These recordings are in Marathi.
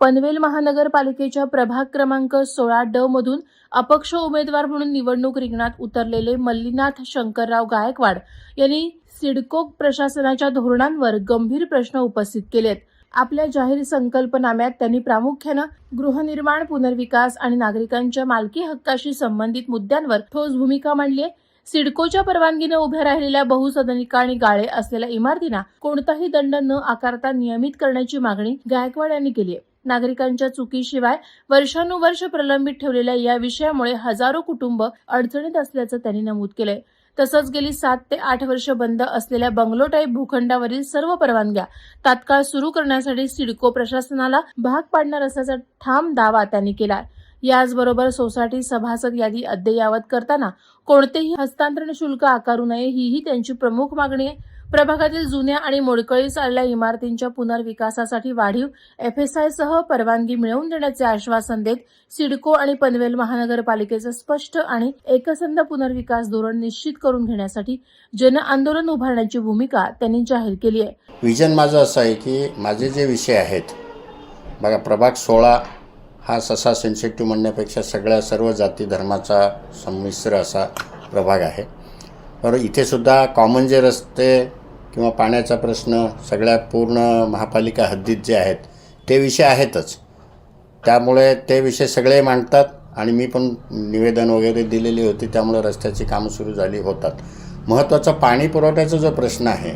पनवेल महानगरपालिकेच्या प्रभाग क्रमांक सोळा ड मधून अपक्ष उमेदवार म्हणून निवडणूक रिंगणात उतरलेले मल्लीनाथ शंकरराव गायकवाड यांनी सिडको प्रशासनाच्या धोरणांवर गंभीर प्रश्न उपस्थित केलेत. आपल्या जाहीर संकल्पनाम्यात त्यांनी प्रामुख्यानं गृहनिर्माण पुनर्विकास आणि नागरिकांच्या मालकी हक्काशी संबंधित मुद्द्यांवर ठोस भूमिका मांडली आहे. सिडकोच्या परवानगीनं उभ्या राहिलेल्या बहुसदनिका आणि गाळे असलेल्या इमारतींना कोणताही दंड न आकारता नियमित करण्याची मागणी गायकवाड यांनी केली आहे. नागरिकांच्या चुकीशिवाय वर्षानुवर्ष प्रलंबित ठेवलेल्या या विषयामुळे हजारो कुटुंब अडचणीत असल्याचं त्यांनी नमूद केलंय. तसंच गेली सात ते आठ वर्ष बंद असलेल्या बंगलो टाईप भूखंडावरील सर्व परवानग्या तात्काळ सुरू करण्यासाठी सिडको प्रशासनाला भाग पाडणार असल्याचा ठाम दावा त्यांनी केला याचबरोबर सोसायटी सभासद यादी अद्ययावत करताना कोणतेही हस्तांतरण शुल्क आकारू नये हीही त्यांची प्रमुख मागणी आहे. प्रभागातील जुन्या आणि मोडकळीस आलेल्या इमारतींच्या पुनर्विकासासाठी वाढीव एफएसआयसह परवानगी मिळवून देण्याचे आश्वासन देत सिडको आणि पनवेल महानगरपालिकेचं स्पष्ट आणि एकसंध पुनर्विकास धोरण निश्चित करून घेण्यासाठी जन आंदोलन उभारण्याची भूमिका त्यांनी जाहीर केली आहे. विजन माझं असं आहे की माझे जे विषय आहेत बघा प्रभाग सोळा हा ससा सेन्सिटिव्ह म्हणण्यापेक्षा सगळ्या सर्व जाती धर्माचा संमिश्र असा प्रभाग आहे. बरोबर इथेसुद्धा कॉमन जे रस्ते किंवा पाण्याचा प्रश्न सगळ्या पूर्ण महापालिका हद्दीत जे आहेत ते विषय आहेतच. त्यामुळे ते विषय सगळे मांडतात आणि मी पण निवेदन वगैरे दिलेली होती त्यामुळे रस्त्याची कामं सुरू झाली होतात. महत्त्वाचा पाणी पुरवठ्याचा जो प्रश्न आहे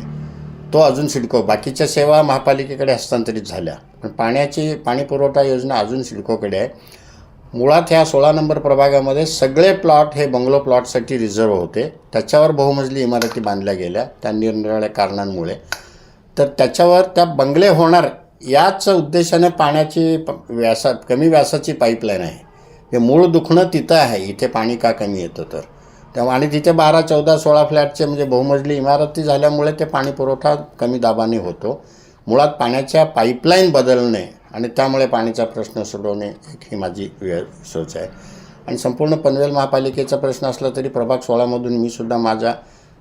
तो अजून सिडको बाकीच्या सेवा महापालिकेकडे हस्तांतरित झाल्या. पण पाण्याची पाणी पुरवठा योजना अजून सिडकोकडे आहे. मुळात ह्या सोळा नंबर प्रभागामध्ये सगळे प्लॉट हे बंगलो प्लॉटसाठी रिझर्व होते. त्याच्यावर बहुमजली इमारती बांधल्या गेल्या त्या निरनिराळ्या कारणांमुळे. तर त्याच्यावर त्या बंगले होणार याच उद्देशाने पाण्याची प व्यासा कमी व्यासाची पाईपलाईन आहे. हे मूळ दुखणं तिथं आहे इथे पाणी का कमी येतं तर. तेव्हा आणि तिथे बारा चौदा सोळा फ्लॅटचे म्हणजे बहुमजली इमारती झाल्यामुळे ते पाणी पुरवठा कमी दाबाने होतो. मुळात पाण्याच्या पाईपलाईन बदलणे आणि त्यामुळे पाण्याचा प्रश्न सोडवणे एक ही माझी वेळ सोच आहे. आणि संपूर्ण पनवेल महापालिकेचा प्रश्न असला तरी प्रभाग सोळामधून मी सुद्धा माझा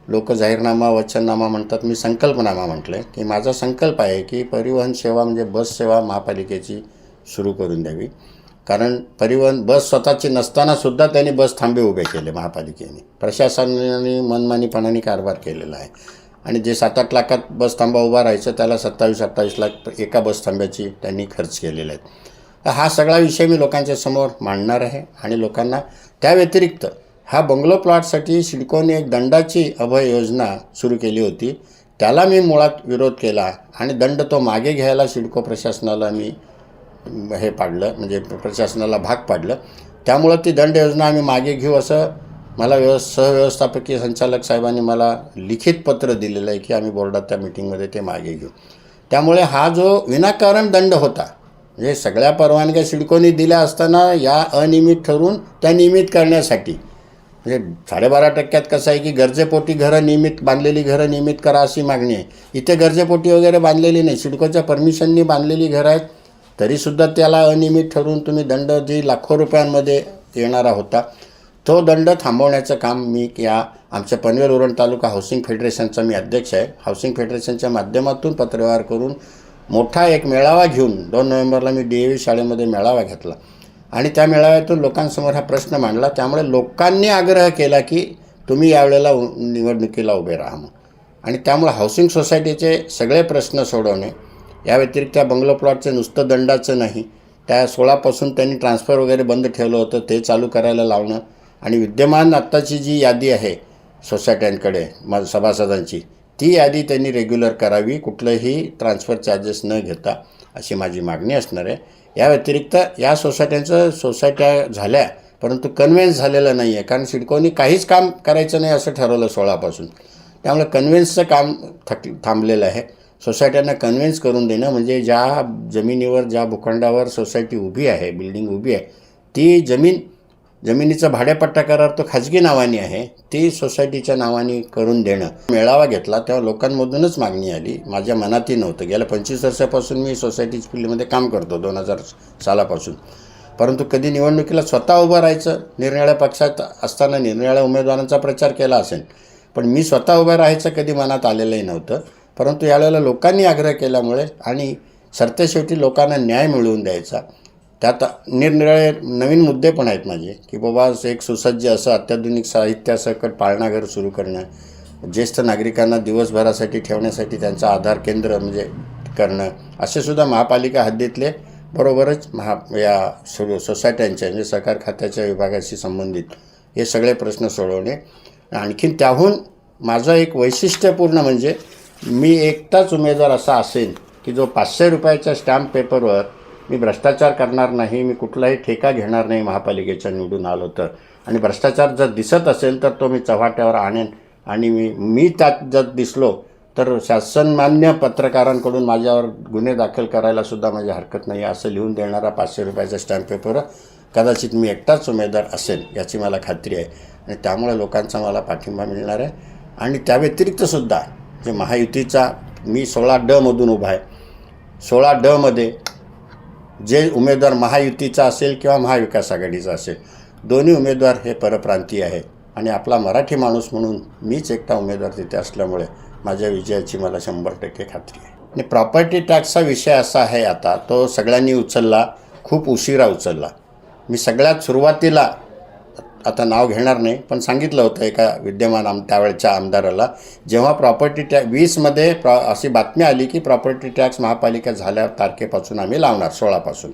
लोक जाहीरनामा वचननामा म्हणतात मी संकल्पनामा म्हटलं आहे की माझा संकल्प आहे की परिवहन सेवा म्हणजे बस सेवा महापालिकेची सुरू करून द्यावी. कारण परिवहन बस स्वतःची नसतानासुद्धा त्यांनी बस थांबे उभे केले महापालिकेने. प्रशासनाने मनमानीपणाने कारभार केलेला आहे. आणि जे सात आठ लाखात बस थांबा उभा राहायचं त्याला सत्तावीस अठ्ठावीस लाख एका बस थांब्याची त्यांनी खर्च केलेला आहे हा सगळा विषय मी लोकांच्या समोर मांडणार आहे आणि लोकांना त्या व्यतिरिक्त हा बंगलो प्लॉटसाठी सिडकोने एक दंडाची अभय योजना सुरू केली होती. त्याला मी मुळात विरोध केला आणि दंड तो मागे घ्यायला सिडको प्रशासनाला मी हे पाडलं म्हणजे प्रशासनाला भाग पाडलं. त्यामुळं ती दंड योजना आम्ही मागे घेऊ असं मला व्यवस् सहव्यवस्थापकीय संचालक साहेबांनी मला लिखित पत्र दिलेलं आहे की आम्ही बोर्डात त्या मिटिंगमध्ये ते मागे घेऊ. त्यामुळे हा जो विनाकारण दंड होता म्हणजे सगळ्या परवानग्या सिडकोनी दिल्या असताना या अनियमित ठरून त्या नियमित करण्यासाठी म्हणजे साडेबारा टक्क्यात कसं आहे की गरजेपोटी घरं नियमित बांधलेली घरं नियमित करा अशी मागणी आहे. इथे गरजेपोटी वगैरे बांधलेली नाही सिडकोच्या परमिशननी बांधलेली घरं आहेत तरीसुद्धा त्याला अनियमित ठरवून तुम्ही दंड जी लाखो रुपयांमध्ये येणारा होता तो दंड थांबवण्याचं काम मी या आमच्या पनवेल उरण तालुका हाऊसिंग फेडरेशनचा मी अध्यक्ष आहे. हाऊसिंग फेडरेशनच्या माध्यमातून पत्रव्यवहार करून मोठा एक मेळावा घेऊन दोन नोव्हेंबरला मी डी ए व्ही शाळेमध्ये मेळावा घेतला. आणि त्या मेळाव्यातून लोकांसमोर हा प्रश्न मांडला. त्यामुळे लोकांनी आग्रह केला की तुम्ही यावेळेला उ- निवडणुकीला उभे राहा मग आणि त्यामुळे हाऊसिंग सोसायटीचे सगळे प्रश्न सोडवणे या व्यतिरिक्त त्या बंगलो प्लॉटचं नुसतं दंडाचं नाही. त्या सोळापासून त्यांनी ट्रान्सफर वगैरे बंद ठेवलं होतं ते चालू करायला लावणं आणि विद्यमान आत्ताची जी यादी आहे सोसायट्यांकडे म सभासदांची ती यादी त्यांनी रेग्युलर करावी कुठलंही ट्रान्सफर चार्जेस न घेता अशी माझी मागणी असणार आहे. या व्यतिरिक्त या सोसायट्यांचं सोसायट्या झाल्या परंतु कन्व्हेन्स झालेलं नाही आहे कारण सिडकोनी काहीच काम करायचं नाही असं ठरवलं सोळापासून. त्यामुळे कन्व्हेन्सचं काम थक थांबलेलं आहे. सोसायट्यांना कन्व्हेन्स करून देणं म्हणजे ज्या जमिनीवर ज्या भूखंडावर सोसायटी उभी आहे बिल्डिंग उभी आहे ती जमीन जमिनीचा भाड्यापट्टा करार तो खाजगी नावाने आहे. ती सोसायटीच्या नावाने करून देणं. मेळावा घेतला तेव्हा लोकांमधूनच मागणी आली. माझ्या मनातही नव्हतं. गेल्या पंचवीस वर्षापासून मी सोसायटी फील्डमध्ये काम करतो दोन हजार सालापासून. परंतु कधी निवडणुकीला स्वतः उभं राहायचं निरनिळ्या पक्षात असताना निरनिळ्या उमेदवारांचा प्रचार केला असेल पण मी स्वतः उभं राहायचं कधी मनात आलेलंही नव्हतं. परंतु यावेळेला लोकांनी आग्रह केल्यामुळे आणि सरतेशेवटी लोकांना न्याय मिळवून द्यायचा. त्यात निरनिराळे नवीन मुद्दे पण आहेत माझे की बाबा एक सुसज्ज असं अत्याधुनिक साहित्यासकट पाळणाघर सुरू करणं ज्येष्ठ नागरिकांना दिवसभरासाठी ठेवण्यासाठी त्यांचं आधार केंद्र म्हणजे करणं असे सुद्धा महापालिका हद्दीतले बरोबरच महा या सो सोसायट्यांच्या म्हणजे सहकार खात्याच्या विभागाशी संबंधित हे सगळे प्रश्न सोडवणे. आणखीन त्याहून माझं एक वैशिष्ट्यपूर्ण म्हणजे मी एकटाच उमेदवार असा असेन की जो पाचशे रुपयाच्या स्टॅम्प पेपरवर मी भ्रष्टाचार करणार नाही मी कुठलाही ठेका घेणार नाही महापालिकेच्या निवडून आलो तर. आणि भ्रष्टाचार जर दिसत असेल तर तो मी चव्हाट्यावर आणेन. आणि मी मी त्यात जर दिसलो तर शासनमान्य पत्रकारांकडून माझ्यावर गुन्हे दाखल करायलासुद्धा माझी हरकत नाही. असं लिहून देणारा पाचशे रुपयाचा स्टॅम्प पेपर कदाचित मी एकटाच उमेदवार असेल याची मला खात्री आहे. आणि त्यामुळे लोकांचा मला पाठिंबा मिळणार आहे. आणि त्या व्यतिरिक्तसुद्धा जे महायुतीचा मी सोळा डमधून उभा आहे. सोळा डमध्ये जे उमेदवार महायुतीचा असेल किंवा महाविकास आघाडीचा असेल दोन्ही उमेदवार हे परप्रांतीय आहेत आणि आपला मराठी माणूस म्हणून मीच एकटा उमेदवार तिथे असल्यामुळे माझ्या विजयाची मला शंभर टक्के खात्री आहे. आणि प्रॉपर्टी टॅक्सचा विषय असा आहे आता तो सगळ्यांनी उचलला खूप उशिरा उचलला. मी सगळ्यात सुरुवातीला आता नाव घेणार नाही पण सांगितलं होतं एका विद्यमान आम त्यावेळच्या आमदाराला जेव्हा प्रॉपर्टी टॅ वीसमध्ये प्रॉ अशी बातमी आली की प्रॉपर्टी टॅक्स महापालिका झाल्या तारखेपासून आम्ही लावणार सोळापासून.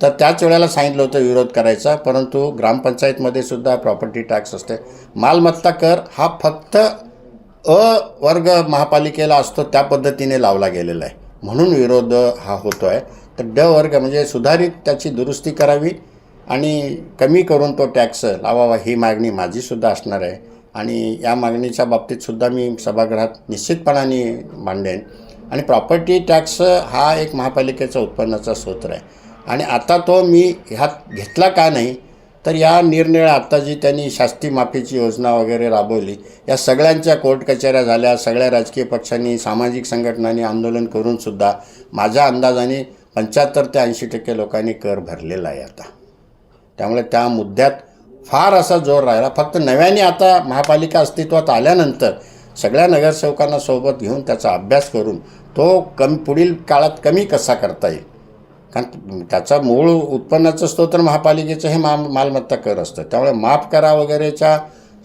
तर त्याच वेळेला सांगितलं होतं विरोध करायचा परंतु ग्रामपंचायतमध्ये सुद्धा प्रॉपर्टी टॅक्स असते. मालमत्ता कर हा फक्त अ वर्ग महापालिकेला असतो त्या पद्धतीने लावला गेलेला आहे. म्हणून विरोध हा होतो आहे तर ड वर्ग म्हणजे सुधारित त्याची दुरुस्ती करावी आणि कमी करून तो टॅक्स लावावा ही मागणी माझीसुद्धा असणार आहे. आणि या मागणीच्या बाबतीतसुद्धा मी सभागृहात निश्चितपणाने मांडेन. आणि प्रॉपर्टी टॅक्स हा एक महापालिकेचा उत्पन्नाचा स्रोत आहे. आणि आता तो मी ह्यात घेतला का नाही तर या निरनिळ्या आत्ता जी त्यांनी शास्ती माफीची योजना वगैरे राबवली या सगळ्यांच्या कोर्ट कचऱ्या झाल्या सगळ्या राजकीय पक्षांनी सामाजिक संघटनांनी आंदोलन करूनसुद्धा माझ्या अंदाजाने पंच्याहत्तर ते ऐंशी टक्के लोकांनी कर भरलेला आहे आता. त्यामुळे त्या मुद्द्यात फार असा जोर राहिला. फक्त नव्याने आता महापालिका अस्तित्वात आल्यानंतर सगळ्या नगरसेवकांना सोबत घेऊन त्याचा अभ्यास करून तो कमी पुढील काळात कमी कसा करता येईल? कारण त्याचा मूळ उत्पन्नाचं स्तोत्र महापालिकेचं हे मा मालमत्ता कर असतं. त्यामुळे माफ करा वगैरेच्या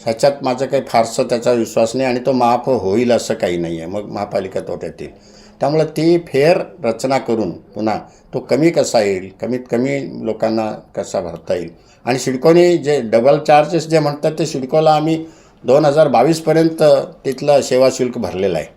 ह्याच्यात माझं काही फारसं त्याचा विश्वास नाही आणि तो माफ होईल असं काही नाही आहे मग महापालिका तोट्यात येईल. त्यामुळं ती फेर रचना करून पुन्हा तो कमी कसा येईल कमीत कमी लोकांना कसा भरता येईल. आणि शिडकोनी जे डबल चार्जेस जे म्हणतात ते शिडकोला आम्ही दोन हजार बावीसपर्यंत तिथलं सेवा शुल्क भरलेलं आहे.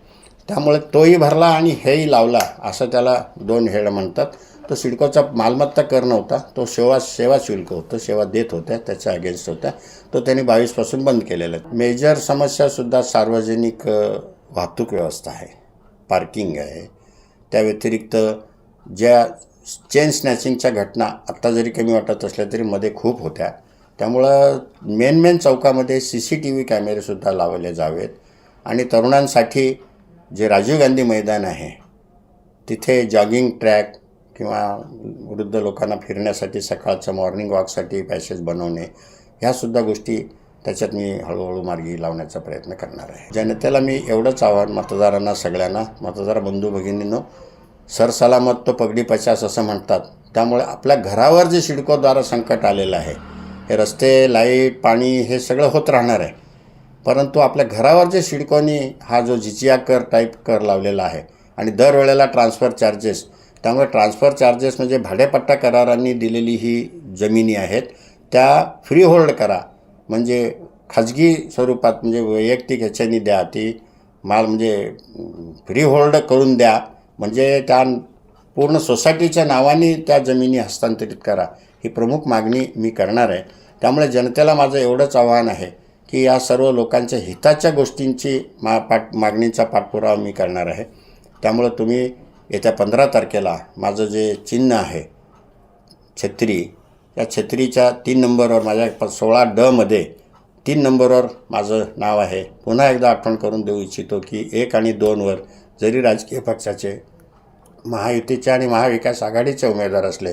त्यामुळे तोही भरला आणि हेही लावला असं त्याला दोन हेड म्हणतात. तो सिडकोचा मालमत्ता कर नव्हता तो सेवा सेवा शुल्क होतं सेवा देत होत्या त्याच्या अगेन्स्ट होत्या. तो त्यांनी बावीसपासून बंद केलेला आहे. मेजर समस्यासुद्धा सार्वजनिक वाहतूक व्यवस्था आहे. पार्किंग आहे. त्या व्यतिरिक्त ज्या चेन स्नॅचिंगच्या घटना आत्ता जरी कमी वाटत असल्या तरी मध्ये खूप होत्या. त्यामुळं मेन मेन चौकामध्ये सी सी टी व्ही कॅमेरेसुद्धा लावले जावेत. आणि तरुणांसाठी जे राजीव गांधी मैदान आहे तिथे जॉगिंग ट्रॅक किंवा वृद्ध लोकांना फिरण्यासाठी सकाळचं मॉर्निंग वॉकसाठी पॅसेज बनवणे ह्यासुद्धा गोष्टी त्याच्यात मी हळूहळू मार्गी लावण्याचा प्रयत्न करणार आहे. जनतेला मी एवढंच आव्हान मतदारांना सगळ्यांना मतदार बंधू भगिनींनो सरसलामत तो पगडी पचास असं म्हणतात. त्यामुळे आपल्या घरावर जे शिडकोद्वारा संकट आलेलं आहे हे रस्ते लाइट पाणी हे सगळं होत राहणार आहे. परंतु आपल्या घरावर जे शिडकोनी हा जो जिचिया कर टाईप कर लावलेला आहे आणि दरवेळेला ट्रान्सफर चार्जेस त्यामुळे ट्रान्सफर चार्जेस म्हणजे भाडेपट्टा करारांनी दिलेली ही जमिनी आहेत त्या फ्री होल्ड करा. म्हणजे खाजगी स्वरूपात म्हणजे वैयक्तिक ह्याच्यानी द्या ती. माल म्हणजे फ्री होल्ड करून द्या. म्हणजे त्या पूर्ण सोसायटीच्या नावाने त्या जमिनी हस्तांतरित करा. ही प्रमुख मागणी मी करणार आहे. त्यामुळे जनतेला माझं एवढंच आव्हान आहे की या सर्व लोकांच्या हिताच्या गोष्टींची मा पाठ मागणीचा पाठपुरावा मी करणार आहे. त्यामुळं तुम्ही येत्या पंधरा तारखेला माझं जे चिन्ह आहे छत्री या छत्रीच्या तीन नंबरवर माझ्या प सोळा डमध्ये तीन नंबरवर माझं नाव आहे. पुन्हा एकदा आठवण करून देऊ इच्छितो की एक आणि दोनवर जरी राजकीय पक्षाचे महायुतीचे आणि महाविकास आघाडीचे उमेदवार असले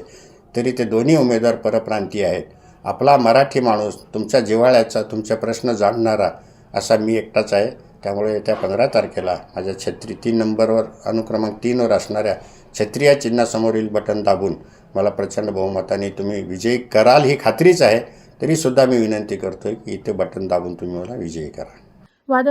तरी ते दोन्ही उमेदवार परप्रांतीय आहेत. आपला मराठी माणूस तुमच्या जिव्हाळ्याचा तुमचे प्रश्न जाणणारा असा मी एकटाच आहे. त्यामुळे येत्या पंधरा तारखेला माझ्या छत्री तीन नंबरवर अनुक्रमांक तीनवर असणाऱ्या क्षत्रिय चिन्हासमोरील बटन दाबून मला प्रचंड बहुमताने तुम्ही विजयी कराल ही खात्रीच आहे तरीसुद्धा मी विनंती करतोय की इथे बटन दाबून तुम्ही मला विजयी करा. वादळ